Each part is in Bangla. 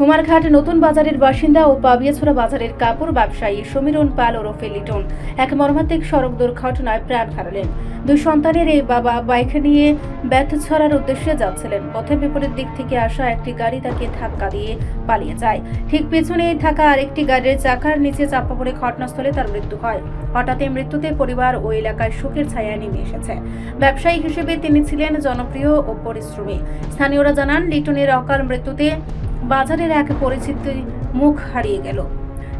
কুমারঘাট নতুন বাজারের বাসিন্দা ও পাবিয়াছড়া বাজারের কাপড় ব্যবসায়ী সমীরণ পাল ওরফে লিটন এক মর্মান্তিক সড়ক দুর্ঘটনায় প্রাণ হারালেন। দুই সন্তানের এই বাবা বাইক নিয়ে ব্যথ ছড়ার উদ্দেশ্যে যাচ্ছিলেন। পথে বিপরীত দিক থেকে আসা একটি গাড়ি তাকে ধাক্কা দিয়ে পালিয়ে যায়। ঠিক পেছনে থাকা আরেকটি গাড়ির চাকার নিচে চাপা পড়ে ঘটনাস্থলে তার মৃত্যু হয়। হঠাৎ মৃত্যুতে পরিবার ও এলাকায় শোকের ছায়া নেমে এসেছে। ব্যবসায়ী হিসেবে তিনি ছিলেন জনপ্রিয় ও পরিশ্রমী। স্থানীয়রা জানান, লিটনের অকাল মৃত্যুতে বাজারের এক পরিচিত মুখ হারিয়ে গেল।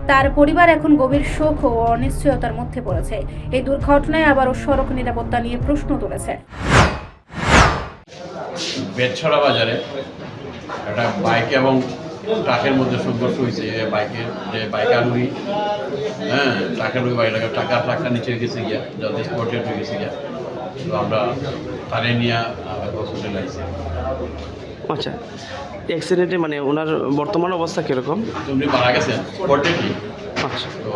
তার পরিবার এখন গভীর শোক ও অনিশ্চয়তার মধ্যে পড়েছে। এই দুর্ঘটনায় আবারও সড়ক নিরাপত্তা নিয়ে প্রশ্ন তুলেছে। বেদছড়া বাজারে একটা বাইক এবং ট্রাকের মধ্যে সংঘর্ষ হয়েছে। বাইকের যে বাইক আরোহী হ্যাঁ ট্রাকের ওই বাইক টাকা ট্রাকটা নিচে গেছে গিয়া যাতে স্পটেড হয়ে গেছে গিয়া। তো আমরা তারে নিয়ে হসপিটালে আইছি আচ্ছা অ্যাক্সিডেন্টে মানে ওনার বর্তমান অবস্থা কীরকম? তুমি মারা গেছেন আচ্ছা। তো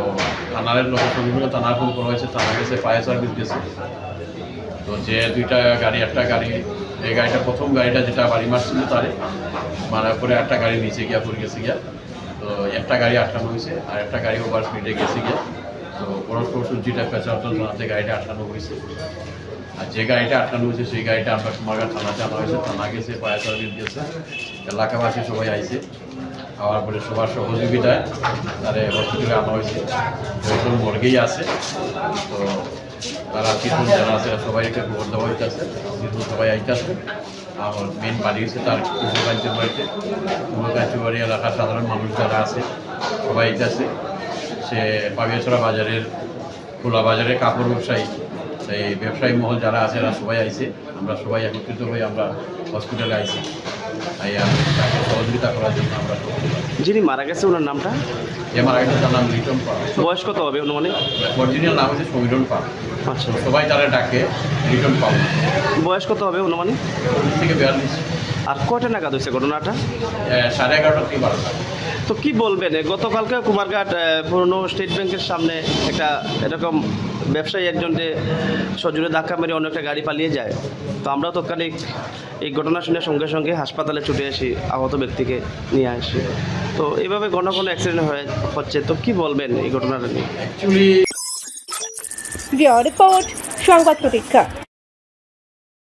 থানার লোক বিভিন্ন থানার ফোন করা হয়েছে থানা গেছে ফায়ার সার্ভিস গেছে তো যে দুইটা গাড়ি একটা গাড়ি এই গাড়িটা প্রথম গাড়িটা যেটা বাড়ি মারছিল তারে মারার পরে একটা গাড়ি নিচে গিয়া পড়ে গেছে গিয়া। তো একটা গাড়ি আটকানো হয়েছে আর একটা গাড়ি ওভার স্পিডে গেছে গিয়া। তো পরস্পর সূর্যিটা পেঁচা থানাতে গাড়িটা আটকানো হয়েছে। আর যে গাড়িটা আটকানো হয়েছে, সেই গাড়িটা আমরা কুমারঘাট থানাতে আনা হয়েছে। থানা গেছে ফায়ার সার্ভিস গেছে এলাকাবাসী সবাই আইছে। আবার পরে সবার সহযোগিতায় তারে হসপিটালে আনা হয়েছে। এখন মর্গেই আছে। তো তারা ট্রিটমেন্ট যারা আছে সবাইকে খবর দেওয়া হইতেছে। ট্রিটমেন্ট সবাই আইতেছে। আমার মেন বাড়ি হচ্ছে তার কুমকাঞ্চন বাড়িতে। কুমকাঞ্চন বাড়ি এলাকার সাধারণ মানুষ যারা আছে, সবাই আইতেছে। সে পাবিয়াছড়া বাজারের খোলা বাজারের কাপড় ব্যবসায়ী। সেই ব্যবসায়ী মহল যারা আছে এরা সবাই আইছে। আমরা সবাই একত্রিত হয়ে আমরা হসপিটালে আইছি। তাকে সহযোগিতা করার জন্য আমরা যিনি মারা গেছে ওনার নামটা? যে মারা গেছে তার নাম লিটন পাল। বয়স কত হবে অরিজিনাল নাম হচ্ছে সমীরণ আচ্ছা। সবাই তারা ডাকে লিটন পাল। বয়স কত হবে অনুমানিক থেকে বিয়াল্লিশ। আর কয়টা নাগাদ হয়েছে ঘটনাটা? সাড়ে এগারোটা থেকে বারোটা। তো কি বলবেন? গতকালকে কুমারঘাট পুরনো স্টেট ব্যাংকের সামনে একটা এরকম ব্যবসায়ী একজন যে সজোরে ধাক্কা মেরে অন্য একটা গাড়ি পালিয়ে যায়। তো আমরা তৎকালিক এই ঘটনা শুনে সঙ্গে সঙ্গে হাসপাতালে ছুটে আসি, আহত ব্যক্তিকে নিয়ে আসি। তো এইভাবে ঘন ঘন অ্যাক্সিডেন্ট হয়ে, হচ্ছে। তো কি বলবেন এই ঘটনাটা নিয়ে? রিপোর্ট, সংবাদ প্রতীক্ষা।